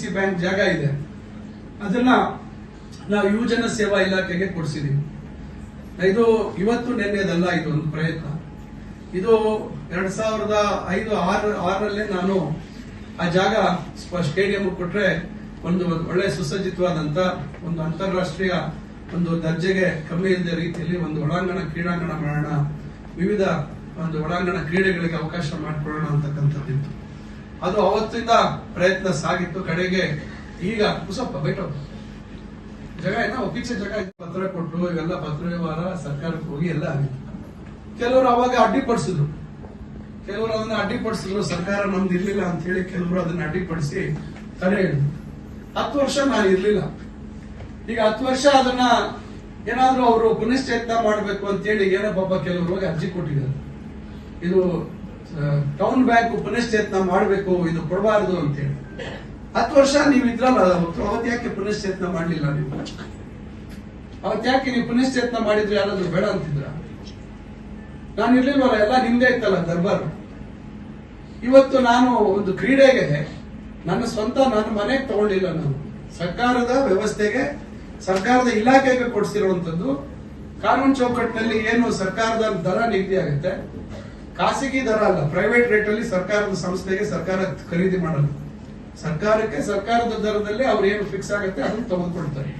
C bank ಜಾಗ ಇದೆ. ಅದನ್ನ ನಾವು ಯುವಜನ ಸೇವಾ ಇಲಾಖೆಗೆ ಕೊಡಿಸಿದೀವಿ. ಇದು ಇವತ್ತು ನಿನ್ನೆದಲ್ಲ ಇದು ಒಂದು ಪ್ರಯತ್ನ. ಇದು ಎರಡ್ ಸಾವಿರದ ಐದು ಆರು ಆರರಲ್ಲೇ ನಾನು ಆ ಜಾಗ ಸ್ಟೇಡಿಯಂ ಕೊಟ್ರೆ ಒಂದು ಒಳ್ಳೆ ಸುಸಜ್ಜಿತವಾದಂತ ಒಂದು ಅಂತಾರಾಷ್ಟ್ರೀಯ ಒಂದು ದರ್ಜೆಗೆ ಕಮ್ಮಿ ಇಲ್ಲದ ರೀತಿಯಲ್ಲಿ ಒಂದು ಒಳಾಂಗಣ ಕ್ರೀಡಾಂಗಣ ಮಾಡೋಣ, ವಿವಿಧ ಒಂದು ಒಳಾಂಗಣ ಕ್ರೀಡೆಗಳಿಗೆ ಅವಕಾಶ ಮಾಡಿಕೊಡೋಣ ಅಂತಕ್ಕಂಥದ್ದಿತ್ತು. ಅದು ಅವತ್ತಿಂದ ಪ್ರಯತ್ನ ಸಾಗಿತ್ತು ಕಡೆಗೆ. ಈಗ ಕುಸಪ್ಪ ಬೈಟ್ ಜಗ ಏನ ಒಪ್ಪಿಚೆ ಜಗ. ಪತ್ರ ಕೊಟ್ಟು, ಇವೆಲ್ಲ ಪತ್ರ ವ್ಯವಹಾರ ಸರ್ಕಾರಕ್ಕೆ ಹೋಗಿ ಎಲ್ಲ ಆಗಿತ್ತು. ಕೆಲವರು ಅವಾಗ ಅಡ್ಡಿಪಡಿಸಿದ್ರು. ಕೆಲವರು ಅದನ್ನ ಅಡ್ಡಿಪಡಿಸಿದ್ರು, ಸರ್ಕಾರ ನಮ್ದು ಇರ್ಲಿಲ್ಲ ಅಂತ ಹೇಳಿ ಕೆಲವರು ಅದನ್ನ ಅಡ್ಡಿಪಡಿಸಿ ತಡೆ ಹಿಡಿದ್ರು ಹತ್ತು ವರ್ಷ ನಾನು ಇರ್ಲಿಲ್ಲ. ಈಗ ಹತ್ತು ವರ್ಷ ಅದನ್ನ ಏನಾದ್ರೂ ಅವರು ಪುನಶ್ಚೇತನ ಮಾಡಬೇಕು ಅಂತೇಳಿ ಏನೋ ಪಾಪ ಕೆಲವರು ಹೋಗಿ ಅರ್ಜಿ ಕೊಟ್ಟಿದ್ದಾರೆ. ಇದು ಟೌನ್ ಬ್ಯಾಂಕ್ ಪುನಶ್ಚೇತನ ಮಾಡಬೇಕು, ಇದು ಕೊಡಬಾರದು ಅಂತೇಳಿ. ಹತ್ತು ವರ್ಷ ನೀವು ಇದ್ರಲ್ಲ, ಅವತ್ತು ಯಾಕೆ ಪುನಶ್ಚೇತನ ಮಾಡಲಿಲ್ಲ ನೀವು? ಅವತ್ತು ಯಾಕೆ ನೀವು ಪುನಶ್ಚೇತನ ಮಾಡಿದ್ರು ಯಾರಾದ್ರೂ ಬೇಡ ಅಂತಿದ್ರ? ನಾನು ಇರ್ಲಿಲ್ವಲ್ಲ, ಎಲ್ಲ ನಿಮ್ದೇ ಇತ್ತಲ್ಲ ದರ್ಬಾರ್. ಇವತ್ತು ನಾನು ಒಂದು ಕ್ರೀಡೆಗೆ ನನ್ನ ಸ್ವಂತ ನನ್ನ ಮನೆಗೆ ತಗೊಂಡಿಲ್ಲ ನಾನು. ಸರ್ಕಾರದ ವ್ಯವಸ್ಥೆಗೆ, ಸರ್ಕಾರದ ಇಲಾಖೆಗೆ ಕೊಡಿಸಿರುವಂತದ್ದು ಕಾನೂನು ಚೌಕಟ್ಟಿನಲ್ಲಿ ಏನು ಸರ್ಕಾರದ ದರ ನಿಗದಿ ಆಗುತ್ತೆ? ಖಾಸಗಿ ದರ ಅಲ್ಲ ಪ್ರೈವೇಟ್ ರೇಟ್ ಅಲ್ಲಿ ಸರ್ಕಾರದ ಸಂಸ್ಥೆಗೆ ಸರ್ಕಾರ ಖರೀದಿ ಮಾಡಲ್ಲ. ಸರ್ಕಾರಕ್ಕೆ ಸರ್ಕಾರದ ದರದಲ್ಲಿ ಅವ್ರು ಏನು ಫಿಕ್ಸ್ ಆಗುತ್ತೆ ಅದನ್ನು ತಗೊಂಡ್ಕೊಳ್ತಾರೆ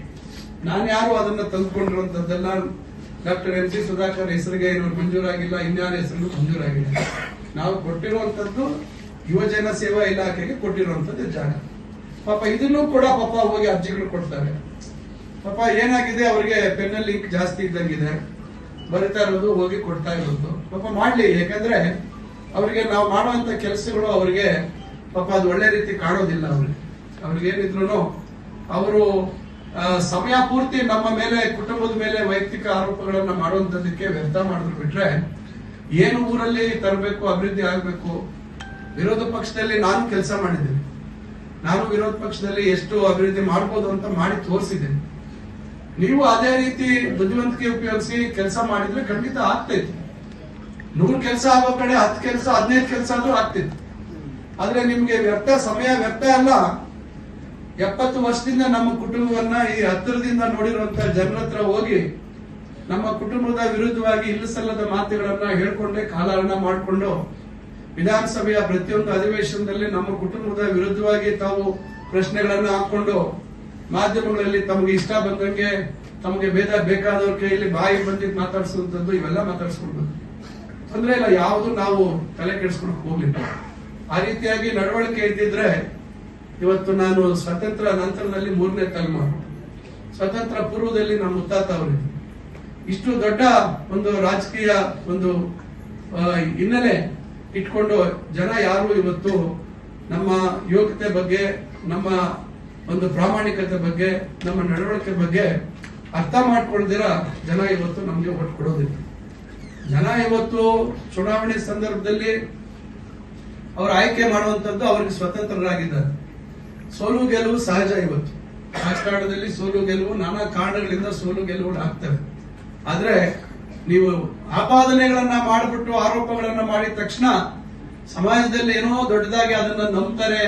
ನಾನು ಯಾರು ಅದನ್ನ ತಂದುಕೊಂಡಿರುವಂತದ್ದೆಲ್ಲ ಡಾಕ್ಟರ್ ಎಂ ಸಿ ಸುಧಾಕರ್ ಹೆಸರಿಗೆ ಏನು ಮಂಜೂರಾಗಿಲ್ಲ, ಇನ್ಯಾರ ಹೆಸರು ಮಂಜೂರಾಗಿಲ್ಲ ನಾವು ಕೊಟ್ಟಿರುವಂತದ್ದು ಯುವಜನ ಸೇವಾ ಇಲಾಖೆಗೆ ಕೊಟ್ಟಿರುವಂತದ್ದು ಜಾಗ. ಪಾಪ ಇದನ್ನು ಕೂಡ ಪಾಪ ಹೋಗಿ ಅರ್ಜಿಗಳು ಕೊಡ್ತಾರೆ. ಪಾಪ ಏನಾಗಿದೆ, ಅವರಿಗೆ ಪೆನ್ನಲ್ಲಿ ಇಂಕ್ ಜಾಸ್ತಿ ಇದ್ದಂಗಿದೆ. ಬರಿತಾ ಇರೋದು, ಹೋಗಿ ಕೊಡ್ತಾ ಇರೋದು. ಪಾಪ ಮಾಡ್ಲಿ, ಯಾಕಂದ್ರೆ ಅವರಿಗೆ ನಾವು ಮಾಡುವಂತ ಕೆಲಸಗಳು ಅವರಿಗೆ ಪಾಪ ಅದು ಒಳ್ಳೆ ರೀತಿ ಕಾಣೋದಿಲ್ಲ ಅವ್ರಿಗೆ. ಅವ್ರಿಗೆ ಏನಿದ್ರು ಅವರು ಸಮಯ ಪೂರ್ತಿ ನಮ್ಮ ಮೇಲೆ, ಕುಟುಂಬದ ಮೇಲೆ ವೈಯಕ್ತಿಕ ಆರೋಪಗಳನ್ನ ಮಾಡುವಂತದಕ್ಕೆ ವ್ಯರ್ಥ ಮಾಡಿದ್ರು ಬಿಟ್ರೆ ಏನು ಊರಲ್ಲಿ ತರಬೇಕು, ಅಭಿವೃದ್ಧಿ ಆಗಬೇಕು, ವಿರೋಧ ಪಕ್ಷದಲ್ಲಿ ನಾನು ಕೆಲಸ ಮಾಡಿದ್ದೇನೆ. ನಾನು ವಿರೋಧ ಪಕ್ಷದಲ್ಲಿ ಎಷ್ಟು ಅಭಿವೃದ್ಧಿ ಮಾಡ್ಬೋದು ಅಂತ ಮಾಡಿ ತೋರಿಸಿದ್ದೇನೆ. ನೀವು ಅದೇ ರೀತಿ ಬುದ್ಧಿವಂತಿಕೆ ಉಪಯೋಗಿಸಿ ಕೆಲಸ ಮಾಡಿದ್ರೆ ಖಂಡಿತ ಆಗ್ತೈತಿ. ನೂರು ಕೆಲಸ ಆಗೋ ಕಡೆ ಹತ್ತು ಕೆಲಸ, ಹದಿನೈದು ಕೆಲಸ ಆದ್ರೂ ಆಗ್ತಿತ್ತು ಆದ್ರೆ ನಿಮ್ಗೆ ವ್ಯರ್ಥ, ಸಮಯ ವ್ಯರ್ಥ ಅಲ್ಲ. ಎಪ್ಪತ್ತು ವರ್ಷದಿಂದ ನಮ್ಮ ಕುಟುಂಬವನ್ನ ಈ ಹತ್ತಿರದಿಂದ ನೋಡಿರುವಂತ ಜನರ ಹತ್ರ ಹೋಗಿ ನಮ್ಮ ಕುಟುಂಬದ ವಿರುದ್ಧವಾಗಿ ಇಲ್ಲಸಲ್ಲದ ಮಾತುಗಳನ್ನ ಹೇಳ್ಕೊಂಡೆ ಕಾಲಹರಣ ಮಾಡಿಕೊಂಡು ವಿಧಾನಸಭೆಯ ಪ್ರತಿಯೊಂದು ಅಧಿವೇಶನದಲ್ಲಿ ನಮ್ಮ ಕುಟುಂಬದ ವಿರುದ್ಧವಾಗಿ ತಾವು ಪ್ರಶ್ನೆಗಳನ್ನ ಹಾಕೊಂಡು ಮಾಧ್ಯಮಗಳಲ್ಲಿ ತಮಗೆ ಇಷ್ಟ ಬಂದಂಗೆ ತಮಗೆ ಭೇದ ಬೇಕಾದವ್ರ ಕೈಯಲ್ಲಿ ಬಾಯಿ ಬಂದಿದ್ದು ಮಾತಾಡಿಸುವಂತದ್ದು ಇವೆಲ್ಲ ಮಾತಾಡಿಸ್ಕೊಂಡು ತೊಂದರೆ ಇಲ್ಲ, ಯಾವುದು ನಾವು ತಲೆ ಕೆಡಿಸ್ಕೊಂಡು ಹೋಗ್ಲಿಲ್ಲ. ಆ ರೀತಿಯಾಗಿ ನಡವಳಿಕೆ ಇದ್ದಿದ್ರೆ ಇವತ್ತು ನಾನು ಸ್ವತಂತ್ರ ನಂತರದಲ್ಲಿ ಮೂರನೇ ತಲೆಮಾರು ಸ್ವತಂತ್ರ ಪೂರ್ವದಲ್ಲಿ ನಮ್ಮ ಮುತ್ತಾತ ಇಷ್ಟು ದೊಡ್ಡ ಒಂದು ರಾಜಕೀಯ ಒಂದು ಹಿನ್ನೆಲೆ ಇಟ್ಕೊಂಡು ಜನ ಯಾರು ಇವತ್ತು ನಮ್ಮ ಯೋಗ್ಯತೆ ಬಗ್ಗೆ, ನಮ್ಮ ಒಂದು ಪ್ರಾಮಾಣಿಕತೆ ಬಗ್ಗೆ, ನಮ್ಮ ನಡವಳಿಕೆ ಬಗ್ಗೆ ಅರ್ಥ ಮಾಡ್ಕೊಳ್ದಿರ ಜನ ಇವತ್ತು ನಮ್ಗೆ ಒಟ್ಟು ಕೊಡೋದಿಲ್ಲ. ಜನ ಇವತ್ತು ಚುನಾವಣೆ ಸಂದರ್ಭದಲ್ಲಿ ಅವರು ಆಯ್ಕೆ ಮಾಡುವಂತದ್ದು ಅವರಿಗೆ ಸ್ವತಂತ್ರರಾಗಿದ್ದಾರೆ. ಸೋಲು ಗೆಲುವು ಸಹಜ ಇವತ್ತು. ರಾಜಕಾರಣದಲ್ಲಿ ಸೋಲು ಗೆಲುವು, ನಾನಾ ಕಾರಣಗಳಿಂದ ಸೋಲು ಗೆಲುವುಗಳು ಆಗ್ತವೆ. ಆದ್ರೆ ನೀವು ಆಪಾದನೆಗಳನ್ನ ಮಾಡಿಬಿಟ್ಟು ಆರೋಪಗಳನ್ನ ಮಾಡಿದ ತಕ್ಷಣ ಸಮಾಜದಲ್ಲಿ ಏನೋ ದೊಡ್ಡದಾಗಿ ಅದನ್ನ ನಂಬ್ತಾರೆ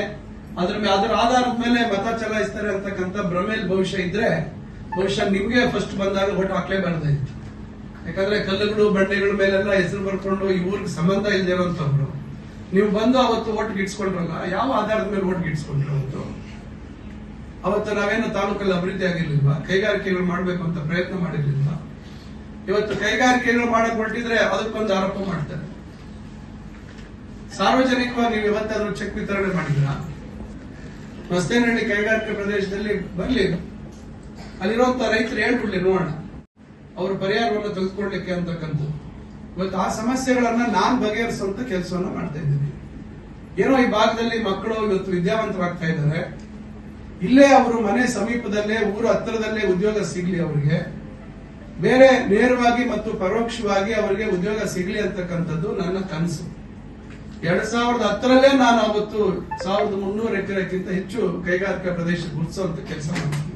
ಅದ್ರ ಅದ್ರ ಆಧಾರದ ಮೇಲೆ ಮತ ಚಲಾಯಿಸ್ತಾರೆ ಅಂತಕ್ಕಂಥ ಭ್ರಮೆಯಲ್ಲಿ ಭವಿಷ್ಯ ಇದ್ರೆ ಬಹುಶಃ ನಿಮ್ಗೆ ಫಸ್ಟ್ ಬಂದಾಗ ಓಟ್ ಹಾಕ್ಲೇಬಾರ್ದಾಯ್ತು ಯಾಕಂದ್ರೆ ಕಲ್ಲುಗಳು, ಬಂಡೆಗಳ ಮೇಲೆಲ್ಲ ಹೆಸರು ಬರ್ಕೊಂಡು ಈ ಊರಿಗೆ ಸಂಬಂಧ ಇಲ್ಲದೆ ಇರುವಂತವ್ರು. ನೀವು ಬಂದು ಅವತ್ತು ಓಟ್ ಗಿಟ್ಸ್ಕೊಂಡ್ರಲ್ಲ ಯಾವ ಆಧಾರದ ಮೇಲೆ ಓಟ್ ಗಿಟ್ಸ್ಕೊಂಡ್ರು ಅವತ್ತು? ಅವತ್ತು ನಾವೇನು ತಾಲೂಕಲ್ಲಿ ಅಭಿವೃದ್ಧಿ ಆಗಿರ್ಲಿಲ್ವಾ? ಕೈಗಾರಿಕೆಗಳು ಮಾಡ್ಬೇಕು ಅಂತ ಪ್ರಯತ್ನ ಮಾಡಿರ್ಲಿಲ್ವಾ? ಇವತ್ತು ಕೈಗಾರಿಕೆಗಳು ಮಾಡಕ್ ಹೊರಟಿದ್ರೆ ಅದಕ್ಕೊಂದು ಆರೋಪ ಮಾಡ್ತಾರೆ. ಸಾರ್ವಜನಿಕವಾಗಿ ನೀವು ಇವತ್ತಾದ್ರೂ ಚೆಕ್ ವಿತರಣೆ ಮಾಡಿದ್ರಾ? ಮಸ್ತೇನಹಳ್ಳಿ ಕೈಗಾರಿಕೆ ಪ್ರದೇಶದಲ್ಲಿ ಬರಲಿ. ಅಲ್ಲಿರುವಂತ ರೈತರು ಹೇಳ್ಬಿಡ್ಲಿ ನೋಡೋಣ. ಅವರು ಪರಿಹಾರವನ್ನು ತೆಗೆದುಕೊಳ್ಳಿಕ್ಕೆ ಅಂತಕ್ಕಂಥದ್ದು. ಇವತ್ತು ಆ ಸಮಸ್ಯೆಗಳನ್ನ ನಾನ್ ಬಗೆಹರಿಸುವಂತ ಕೆಲಸವನ್ನ ಮಾಡ್ತಾ ಇದ್ದೀನಿ. ಏನೋ ಈ ಭಾಗದಲ್ಲಿ ಮಕ್ಕಳು ಇವತ್ತು ವಿದ್ಯಾವಂತರಾಗ್ತಾ ಇದ್ದಾರೆ. ಇಲ್ಲೇ ಅವರು ಮನೆ ಸಮೀಪದಲ್ಲೇ, ಊರ ಹತ್ತಿರದಲ್ಲೇ ಉದ್ಯೋಗ ಸಿಗ್ಲಿ ಅವರಿಗೆ. ಬೇರೆ ನೇರವಾಗಿ ಮತ್ತು ಪರೋಕ್ಷವಾಗಿ ಅವರಿಗೆ ಉದ್ಯೋಗ ಸಿಗ್ಲಿ ಅಂತಕ್ಕಂಥದ್ದು ನನ್ನ ಕನಸು. ಎರಡ್ ಸಾವಿರದ ಹತ್ತರಲ್ಲೇ ನಾನು ಅವತ್ತು ಸಾವಿರದ ಮುನ್ನೂರು ಎಕರೆಕ್ಕಿಂತ ಹೆಚ್ಚು ಕೈಗಾರಿಕಾ ಪ್ರದೇಶ ಗುರುತಿಸುವಂತ ಕೆಲಸ ಮಾಡ್ತೀನಿ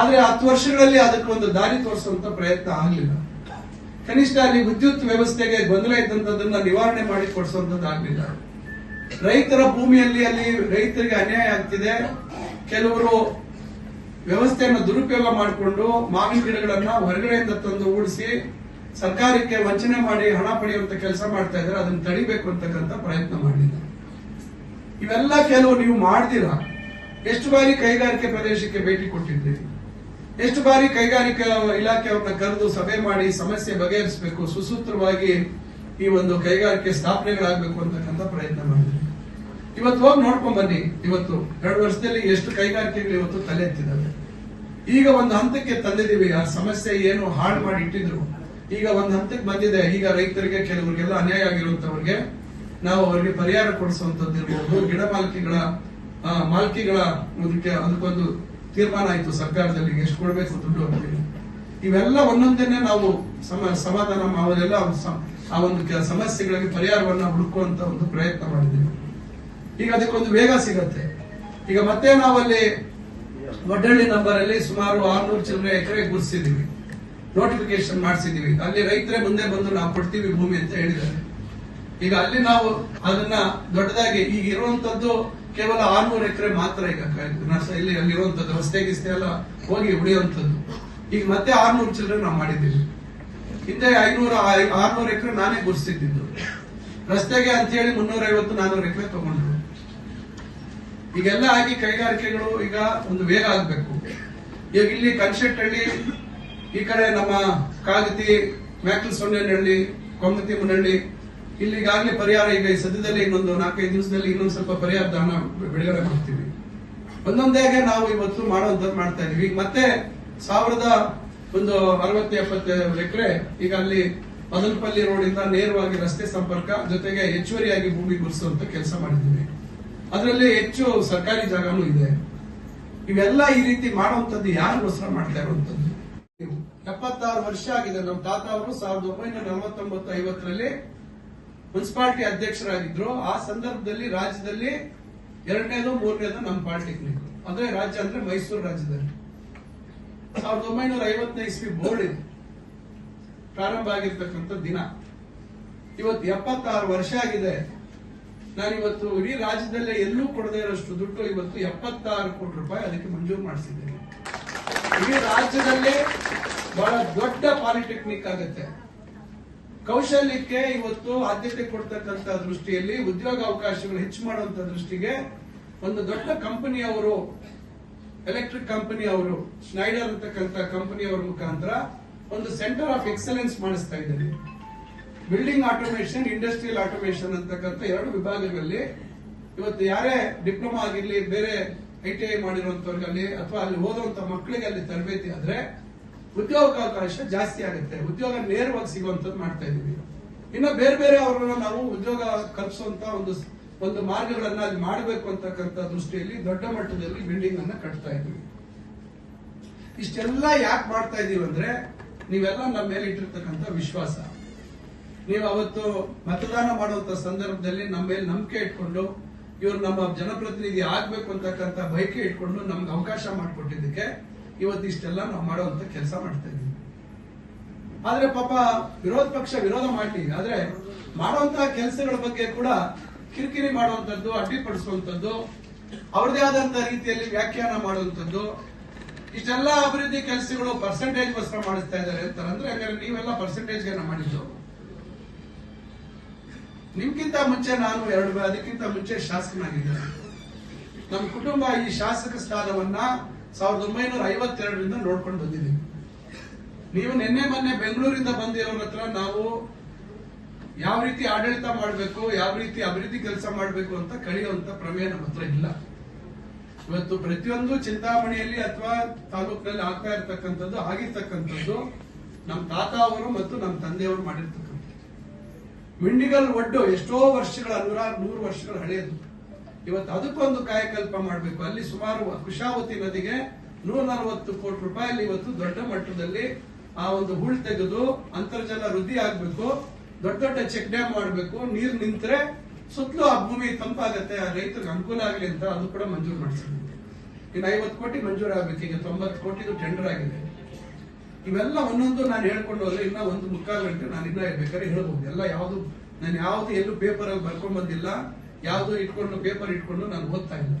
ಆದ್ರೆ ಹತ್ತು ವರ್ಷಗಳಲ್ಲಿ ಅದಕ್ಕೆ ಒಂದು ದಾರಿ ತೋರಿಸುವಂತ ಪ್ರಯತ್ನ ಆಗಲಿಲ್ಲ. ಕನಿಷ್ಠ ಅಲ್ಲಿ ವಿದ್ಯುತ್ ವ್ಯವಸ್ಥೆಗೆ ಗೊಂದಲ ಇದ್ದಂಥದ್ದನ್ನ ನಿವಾರಣೆ ಮಾಡಿ ಕೊಡಿಸುವಂತದ್ದು ಆಗಲಿಲ್ಲ. ರೈತರ ಭೂಮಿಯಲ್ಲಿ ಅಲ್ಲಿ ರೈತರಿಗೆ ಅನ್ಯಾಯ ಆಗ್ತಿದೆ. ಕೆಲವರು ವ್ಯವಸ್ಥೆಯನ್ನು ದುರುಪಯೋಗ ಮಾಡಿಕೊಂಡು ಮಾವಿನ ಗಿಡಗಳನ್ನ ಹೊರಗಡೆಯಿಂದ ತಂದು ಉಳಿಸಿ ಸರ್ಕಾರಕ್ಕೆ ವಂಚನೆ ಮಾಡಿ ಹಣ ಪಡೆಯುವಂತ ಕೆಲಸ ಮಾಡ್ತಾ ಇದ್ದಾರೆ, ಅದನ್ನ ತಡಿಬೇಕು ಅಂತಕ್ಕಂಥ ಪ್ರಯತ್ನ ಮಾಡಿದ್ದಾರೆ. ಇವೆಲ್ಲ ಕೆಲವು ನೀವು ಮಾಡ್ದಿರಾ, ಎಷ್ಟು ಬಾರಿ ಕೈಗಾರಿಕೆ ಪ್ರದೇಶಕ್ಕೆ ಭೇಟಿ ಕೊಟ್ಟಿದ್ದೀರಿ ಎಷ್ಟು ಬಾರಿ ಕೈಗಾರಿಕಾ ಇಲಾಖೆಯವ್ರನ್ನ ಕರೆದು ಸಭೆ ಮಾಡಿ ಸಮಸ್ಯೆ ಬಗೆಹರಿಸಬೇಕು, ಸುಸೂತ್ರವಾಗಿ ಈ ಒಂದು ಕೈಗಾರಿಕೆ ಸ್ಥಾಪನೆಗಳಾಗಬೇಕು ಅಂತಕ್ಕಂಥ ಪ್ರಯತ್ನ ಮಾಡಿದ್ರಿ. ಇವತ್ತು ಹೋಗಿ ನೋಡ್ಕೊಂಡ್ ಬನ್ನಿ, ಇವತ್ತು ಎರಡು ವರ್ಷದಲ್ಲಿ ಎಷ್ಟು ಕೈಗಾರಿಕೆಗಳು ಇವತ್ತು ತಲೆ ಎತ್ತಿದ್ದಾವೆ. ಈಗ ಒಂದು ಹಂತಕ್ಕೆ ತಂದಿದ್ದೀವಿ, ಆ ಸಮಸ್ಯೆ ಏನು ಹಾಳು ಮಾಡಿ ಇಟ್ಟಿದ್ರು. ಈಗ ಒಂದು ಹಂತಕ್ಕೆ ಬಂದಿದೆ. ಈಗ ರೈತರಿಗೆ, ಕೆಲವರಿಗೆಲ್ಲ ಅನ್ಯಾಯ ಆಗಿರುವಂತವ್ರಿಗೆ ನಾವು ಅವರಿಗೆ ಪರಿಹಾರ ಕೊಡಿಸುವಂತದ್ದು ಇರಬಹುದು ಗಿಡ ಮಾಲ್ಕಿಗಳ ಮಾಲಕಿಗಳ ಅದಕ್ಕೆ ಅದಕ್ಕೊಂದು ತೀರ್ಮಾನ ಆಯ್ತು ಸರ್ಕಾರದಲ್ಲಿ. ಎಷ್ಟು ಕೊಡಬೇಕು ದುಡ್ಡು ಅಂತೇಳಿ ಇವೆಲ್ಲ ಒಂದೊಂದನ್ನೇ ನಾವು ಸಮ, ಸಮಾಧಾನ ಅವರೆಲ್ಲ ಆ ಒಂದು ಸಮಸ್ಯೆಗಳಿಗೆ ಪರಿಹಾರವನ್ನ ಹುಡುಕುವಂತ ಒಂದು ಪ್ರಯತ್ನ ಮಾಡಿದ್ದೀವಿ. ಈಗ ಅದಕ್ಕೊಂದು ವೇಗ ಸಿಗತ್ತೆ. ಈಗ ಮತ್ತೆ ನಾವಲ್ಲಿ ಒಡ್ಡಳ್ಳಿ ನಂಬರ್ ಅಲ್ಲಿ ಸುಮಾರು ಆರ್ನೂರು ಚಿಲ್ಲರೆ ಎಕರೆ ಗುರ್ಸಿದೀವಿ ನೋಟಿಫಿಕೇಶನ್ ಮಾಡಿಸಿದೀವಿ. ಅಲ್ಲಿ ರೈತರೇ ಮುಂದೆ ಬಂದು ನಾವು ಕೊಡ್ತೀವಿ ಭೂಮಿ ಅಂತ ಹೇಳಿದ್ದಾರೆ. ಈಗ ಅಲ್ಲಿ ನಾವು ಅದನ್ನ ದೊಡ್ಡದಾಗಿ ಈಗ ಇರುವಂತದ್ದು ಕೇವಲ ಆರ್ನೂರು ಎಕರೆ ಮಾತ್ರ ಈಗ ಇಲ್ಲಿ ಅಲ್ಲಿರುವಂತದ್ದು ರಸ್ತೆ ಗಿಸ್ತೆ ಎಲ್ಲ ಹೋಗಿ ಉಳಿಯುವಂಥದ್ದು ಈಗ ಮತ್ತೆ ಆರ್ನೂರು ಚಿಲ್ಲರೆ ನಾವು ಮಾಡಿದ್ದೀವಿ. ಹಿಂದೆ ಐನೂರ ಆರ್ನೂರು ಎಕರೆ ನಾನೇ ಗುರ್ಸಿದ್ದು ರಸ್ತೆಗೆ ಅಂತ ಹೇಳಿ ಮುನ್ನೂರ ಐವತ್ತು ನಾನೂರು ಎಕರೆ ತಗೊಂಡ್ರು. ಈಗೆಲ್ಲ ಆಗಿ ಕೈಗಾರಿಕೆಗಳು ಈಗ ಒಂದು ವೇಗ ಆಗ್ಬೇಕು. ಈಗ ಇಲ್ಲಿ ಕನ್ಶೆಟ್ಟಹಳ್ಳಿ ಈ ಕಡೆ ನಮ್ಮ ಕಾಗತಿ ಮ್ಯಾಕಲ್ ಸೊನ್ನೆನಹಳ್ಳಿ ಕೊಂಗತಿ ಮುನಹಳ್ಳಿ ಇಲ್ಲಿಗಾಗಲೇ ಪರಿಹಾರ, ಈಗ ಈ ಸದ್ಯದಲ್ಲಿ ಇನ್ನೊಂದು ನಾಲ್ಕೈದು ದಿವಸದಲ್ಲಿ ಇನ್ನೊಂದು ಸ್ವಲ್ಪ ಪರಿಹಾರ ದಾನ ಬಿಡುಗಡೆ ಮಾಡ್ತೀವಿ. ಒಂದೊಂದೇಗೆ ನಾವು ಇವತ್ತು ಮಾಡುವಂತದ್ದು ಮಾಡ್ತಾ ಇದೀವಿ ಮತ್ತೆ ಸಾವಿರದ ಒಂದು ಅರವತ್ತು ಎಪ್ಪತ್ತು ಎಕರೆ, ಈಗ ಅಲ್ಲಿ ಮದನಪಲ್ಲಿ ರೋಡ್ ಇಂದ ನೇರವಾಗಿ ರಸ್ತೆ ಸಂಪರ್ಕ, ಜೊತೆಗೆ ಹೆಚ್ಚುವರಿಯಾಗಿ ಭೂಮಿ ಗುರುಸುವಂತ ಕೆಲಸ ಮಾಡಿದ್ದೀವಿ. ಅದರಲ್ಲಿ ಹೆಚ್ಚು ಸರ್ಕಾರಿ ಜಾಗನೂ ಇದೆ. ಇವೆಲ್ಲ ಈ ರೀತಿ ಮಾಡುವಂತದ್ದು ಯಾರು ಮಾಡ್ತಾ ಇರುವಂತದ್ದು ಎಪ್ಪತ್ತಾರು ವರ್ಷ ಆಗಿದೆ. ನಮ್ಮ ತಾತ ಅವರು ಸಾವಿರದ ಒಂಬೈನೂರ ನಲವತ್ತೊಂಬತ್ತು, ಐವತ್ತರಲ್ಲಿ ಮುನ್ಸಿಪಾಲಿಟಿ ಅಧ್ಯಕ್ಷರಾಗಿದ್ರು. ಆ ಸಂದರ್ಭದಲ್ಲಿ ರಾಜ್ಯದಲ್ಲಿ ಎರಡನೇದು, ಮೂರನೇದು ನಮ್ಮ ಪಾಲಿಟೆಕ್ನಿಕ್ ಅಂದ್ರೆ ರಾಜ್ಯ ಅಂದ್ರೆ ಮೈಸೂರು ರಾಜ್ಯದಲ್ಲಿ. ಸಾವಿರದ ಒಂಬೈನೂರ ಐವತ್ತನೇ ಇಸ್ವಿ ಬೋರ್ಡ್ ಇದೆ. ಪ್ರಾರಂಭ ಆಗಿರ್ತಕ್ಕಂಥ ದಿನ. ಇವತ್ತು ಎಪ್ಪತ್ತಾರು ವರ್ಷ ಆಗಿದೆ. ನಾನು ಇವತ್ತು ಇಡೀ ರಾಜ್ಯದಲ್ಲೇ ಎಲ್ಲೂ ಕೊಡದೇ ಇರೋಷ್ಟು ದುಡ್ಡು ಇವತ್ತು ಎಪ್ಪತ್ತಾರು ಕೋಟಿ ರೂಪಾಯಿ ಅದಕ್ಕೆ ಮಂಜೂರು ಮಾಡಿಸಿದ್ದೇನೆ. ಇಡೀ ರಾಜ್ಯದಲ್ಲೇ ಬಹಳ ದೊಡ್ಡ ಪಾಲಿಟೆಕ್ನಿಕ್ ಆಗುತ್ತೆ. ಕೌಶಲ್ಯಕ್ಕೆ ಇವತ್ತು ಆದ್ಯತೆ ಕೊಡ್ತಕ್ಕಂತ ದೃಷ್ಟಿಯಲ್ಲಿ ಉದ್ಯೋಗ ಅವಕಾಶಗಳು ಹೆಚ್ಚು ಮಾಡುವಂತ ದೃಷ್ಟಿಗೆ ಒಂದು ದೊಡ್ಡ ಕಂಪನಿಯವರು ಎಲೆಕ್ಟ್ರಿಕ್ ಕಂಪನಿ ಅವರು ಸ್ನೈಡರ್ ಅಂತಕ್ಕಂಥ ಕಂಪನಿಯವರ ಮುಖಾಂತರ ಒಂದು ಸೆಂಟರ್ ಆಫ್ ಎಕ್ಸಲೆನ್ಸ್ ಮಾಡಿಸ್ತಾ ಇದ್ದಾರೆ. ಬಿಲ್ಡಿಂಗ್ ಆಟೋಮೇಶನ್ ಇಂಡಸ್ಟ್ರಿಯಲ್ ಆಟೋಮೇಶನ್ ಅಂತಕ್ಕಂಥ ಎರಡು ವಿಭಾಗಗಳಲ್ಲಿ ಇವತ್ತು ಯಾರೇ ಡಿಪ್ಲೊಮಾ ಆಗಿರ್ಲಿ, ಬೇರೆ ಐ ಟಿ ಐ ಮಾಡಿರುವಂತವ್ರಿಗಲ್ಲಿ ಅಥವಾ ಅಲ್ಲಿ ಓದುವಂತ ಮಕ್ಕಳಿಗೆ ಅಲ್ಲಿ ತರಬೇತಿ ಆದ್ರೆ ಉದ್ಯೋಗಾವಕಾಶ ಜಾಸ್ತಿ ಆಗುತ್ತೆ. ಉದ್ಯೋಗ ನೇರವಾಗಿ ಸಿಗುವಂತದ್ದು ಮಾಡ್ತಾ ಇದೀವಿ ಇನ್ನು ಬೇರೆ ಬೇರೆ ಅವರನ್ನ ನಾವು ಉದ್ಯೋಗ ಕಲ್ಪಿಸುವಂತ ಒಂದು ಒಂದು ಮಾರ್ಗಗಳನ್ನ ಅಲ್ಲಿ ಮಾಡಬೇಕು ಅಂತಕ್ಕಂಥ ದೃಷ್ಟಿಯಲ್ಲಿ ದೊಡ್ಡ ಮಟ್ಟದಲ್ಲಿ ಬಿಲ್ಡಿಂಗ್ ಅನ್ನ ಕಟ್ತಾ ಇದ್ವಿ ಇಷ್ಟೆಲ್ಲ ಯಾಕೆ ಮಾಡ್ತಾ ಇದೀವಿ ಅಂದ್ರೆ ನೀವೆಲ್ಲ ನಮ್ಮ ಮೇಲೆ ಇಟ್ಟಿರ್ತಕ್ಕಂಥ ವಿಶ್ವಾಸ. ನೀವು ಅವತ್ತು ಮತದಾನ ಮಾಡುವಂತ ಸಂದರ್ಭದಲ್ಲಿ ನಮ್ಮ ಮೇಲೆ ನಂಬಿಕೆ ಇಟ್ಕೊಂಡು, ಇವರು ನಮ್ಮ ಜನಪ್ರತಿನಿಧಿ ಆಗ್ಬೇಕು ಅಂತಕ್ಕಂಥ ಬಯಕೆ ಇಟ್ಕೊಂಡು ನಮ್ಗೆ ಅವಕಾಶ ಮಾಡಿಕೊಟ್ಟಿದ್ದಕ್ಕೆ ಇವತ್ತು ಇಷ್ಟೆಲ್ಲ ನಾವು ಮಾಡುವಂತ ಕೆಲಸ ಮಾಡ್ತಾ ಇದ್ದೀವಿ. ಆದ್ರೆ ಪಾಪ ವಿರೋಧ ಪಕ್ಷ ವಿರೋಧ ಮಾಡ್ಲಿ, ಆದ್ರೆ ಮಾಡುವಂತಹ ಕೆಲಸಗಳ ಬಗ್ಗೆ ಕೂಡ ಕಿರಿಕಿರಿ ಮಾಡುವಂತದ್ದು ಅಡ್ಡಿಪಡಿಸುವಂತದ್ದು ಅವ್ರದೇ ಆದಂತ ರೀತಿಯಲ್ಲಿ ವ್ಯಾಖ್ಯಾನ ಮಾಡುವಂತದ್ದು ಇಷ್ಟೆಲ್ಲ ಅಭಿವೃದ್ಧಿ ಕೆಲಸಗಳು ಪರ್ಸೆಂಟೇಜ್ ಗೋಸ್ಕರ ಮಾಡಿಸ್ತಾ ಇದ್ದಾರೆ ಅಂತಾರೆ ಅಂದ್ರೆ ಯಾಕಂದ್ರೆ ನೀವೆಲ್ಲ ಪರ್ಸೆಂಟೇಜ್ ಮಾಡಿದ್ದು. ನಿಮ್ಗಿಂತ ಮುಂಚೆ ನಾನು ಎರಡು ಅದಕ್ಕಿಂತ ಮುಂಚೆ ಶಾಸಕನಾಗಿದ್ದೇನೆ. ನಮ್ಮ ಕುಟುಂಬ ಈ ಶಾಸಕ ಸ್ಥಾನವನ್ನ ಸಾವಿರದ ಒಂಬೈನೂರ ಐವತ್ತೆರಡರಿಂದ ನೋಡ್ಕೊಂಡು ಬಂದಿದ್ದೀವಿ. ನೀವು ನಿನ್ನೆ ಮೊನ್ನೆ ಬೆಂಗಳೂರಿಂದ ಬಂದಿರೋರ ಹತ್ರ ನಾವು ಯಾವ ರೀತಿ ಆಡಳಿತ ಮಾಡಬೇಕು, ಯಾವ ರೀತಿ ಅಭಿವೃದ್ಧಿ ಕೆಲಸ ಮಾಡಬೇಕು ಅಂತ ಕಳೆಯುವಂತ ಪ್ರಮೇಯ ನಮ್ಮ ಹತ್ರ ಇಲ್ಲ. ಇವತ್ತು ಪ್ರತಿಯೊಂದು ಚಿಂತಾಮಣಿಯಲ್ಲಿ ಅಥವಾ ತಾಲೂಕಿನಲ್ಲಿ ಆಗ್ತಾ ಇರ್ತಕ್ಕಂಥದ್ದು, ಆಗಿರ್ತಕ್ಕಂಥದ್ದು ನಮ್ಮ ತಾತ ಅವರು ಮತ್ತು ನಮ್ಮ ತಂದೆಯವರು ಮಾಡಿರ್ತಕ್ಕಂಥದ್ದು. ಮಿಂಡಿಗಲ್ ಒಡ್ಡು ಎಷ್ಟೋ ವರ್ಷಗಳ, ನೂರಾರು, ನೂರು ವರ್ಷಗಳ ಹಳೆಯದು. ಇವತ್ತು ಅದಕ್ಕೊಂದು ಕಾಯಕಲ್ಪ ಮಾಡಬೇಕು. ಅಲ್ಲಿ ಸುಮಾರು ಕುಶಾವತಿ ನದಿಗೆ ನೂರ ನಲವತ್ತು ಕೋಟಿ ರೂಪಾಯಿ ಇವತ್ತು ದೊಡ್ಡ ಮಟ್ಟದಲ್ಲಿ ಆ ಒಂದು ಹುಳ್ ತೆಗೆದು ಅಂತರ್ಜಲ ವೃದ್ಧಿ ಆಗಬೇಕು. ದೊಡ್ಡ ದೊಡ್ಡ ಚೆಕ್ ಡ್ಯಾಮ್ ಮಾಡಬೇಕು. ನೀರು ನಿಂತರೆ ಸುತ್ತಲೂ ಆ ಭೂಮಿ ತಂಪಾಗತ್ತೆ. ಆ ರೈತರಿಗೆ ಅನುಕೂಲ ಆಗಲಿ ಅಂತ ಅದು ಕೂಡ ಮಂಜೂರು ಮಾಡಿಸಿದ್ವಿ ಇನ್ನು ಐವತ್ತು ಕೋಟಿ ಮಂಜೂರು ಆಗಬೇಕು. ಈಗ ತೊಂಬತ್ತು ಕೋಟಿದು ಟೆಂಡರ್ ಆಗಿದೆ. ಇವೆಲ್ಲ ಒಂದೊಂದು ನಾನು ಹೇಳ್ಕೊಂಡು ಹೋದ್ರೆ ಇನ್ನ ಒಂದು ಮುಕ್ಕಾಲು ಗಂಟೆ ನಾನು ಇನ್ನೂ ಬೇಕಾದ್ರೆ ಹೇಳ್ಬೋದು. ಎಲ್ಲ ಯಾವುದು ನಾನು ಯಾವುದು ಎಲ್ಲೂ ಪೇಪರ್ ಅಲ್ಲಿ ಬರ್ಕೊಂಡ್ ಬಂದಿಲ್ಲ ಯಾವ್ದು ಇಟ್ಕೊಂಡು ಪೇಪರ್ ಇಟ್ಕೊಂಡು ನಾನು ಓದ್ತಾ ಇಲ್ಲ